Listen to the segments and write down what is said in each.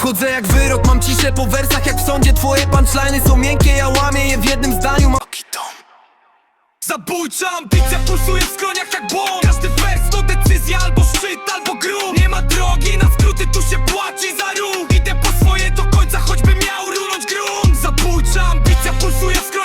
Wchodzę jak wyrok, mam ciszę po wersach jak w sądzie. Twoje punchliny są miękkie, ja łamię je w jednym zdaniu. Mam Zabójcza ambicja pulsuje w skroniach jak błąd. Każdy wers to decyzja albo szczyt, albo grób Nie ma drogi, na skróty tu się płaci za ruch. Idę po swoje do końca, choćby miał runąć grunt. Zabójcza ambicja pulsuje w skroniach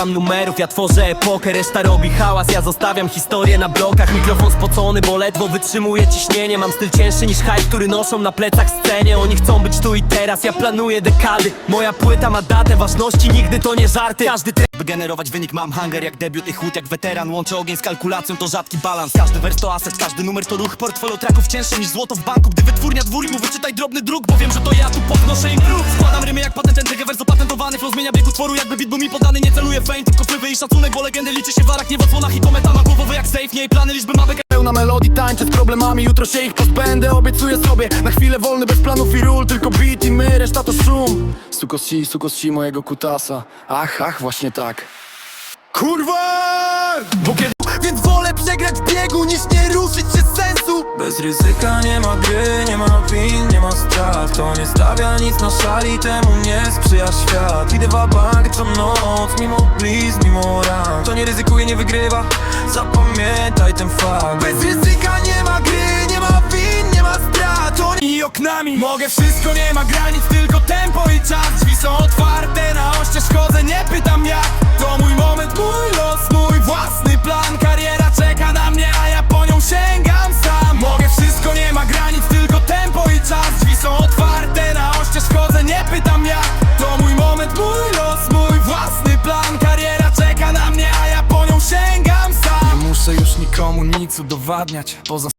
Mam numerów, ja tworzę epokę, reszta robi hałas. Ja zostawiam historię na blokach Mikrofon spocony, bo ledwo wytrzymuje ciśnienie. Mam styl cięższy niż hype, który noszą na plecach scenie. Oni chcą być tu i teraz, ja planuję dekady. Moja płyta ma datę ważności, nigdy to nie żarty. Każdy by generować wynik, mam hunger jak debiut i chłód jak weteran. Łączę ogień z kalkulacją, to rzadki balans. Każdy wers to aset, każdy numer to ruch. Portfolio tracków cięższe niż złoto w banku. Gdy wytwórnia dwór wyczytaj drobny druk Bo wiem, że to ja tu podnoszę im próg Składam rymy jak patent, ten wers opatentowany Flow zmienia bieg utworu, jakby beat był mi podany Nie celuję fame, tylko wpływy i szacunek Bo legendy liczy się w warach, nie w odsłonach. I to meta ma głowowy jak safe, nie plany liczby mapek Melodii, tańczę z problemami Jutro się ich pozbędę, obiecuję sobie Na chwilę wolny, bez planów i ról Tylko beat i my, reszta to szum. Suko si, suko si mojego kutasa. Ach, ach, właśnie tak. Kurwa! Bo kiedy Więc wolę przegrać w biegu niż nie ruszyć się z sensu. Bez ryzyka nie ma gry, nie ma win, nie ma strat. To nie stawia nic na szali, temu nie sprzyja świat. Idę w bank co noc, mimo bliz, mimo ran. To nie ryzykuje, nie wygrywa, zapamiętaj ten fakt. Bez Oni i oknami Mogę wszystko, nie ma granic, tylko tempo i czas. Drzwi są otwarte, na oścież chodzę, nie pytam jak. To mój moment, mój los, mój własny plan. Kariera czeka na mnie, a ja po nią sięgam sam. Mogę wszystko, nie ma granic, tylko tempo i czas. Drzwi są otwarte, na oścież chodzę, nie pytam jak. To mój moment, mój los, mój własny plan. Kariera czeka na mnie, a ja po nią sięgam sam. Nie muszę już nikomu nic udowadniać Poza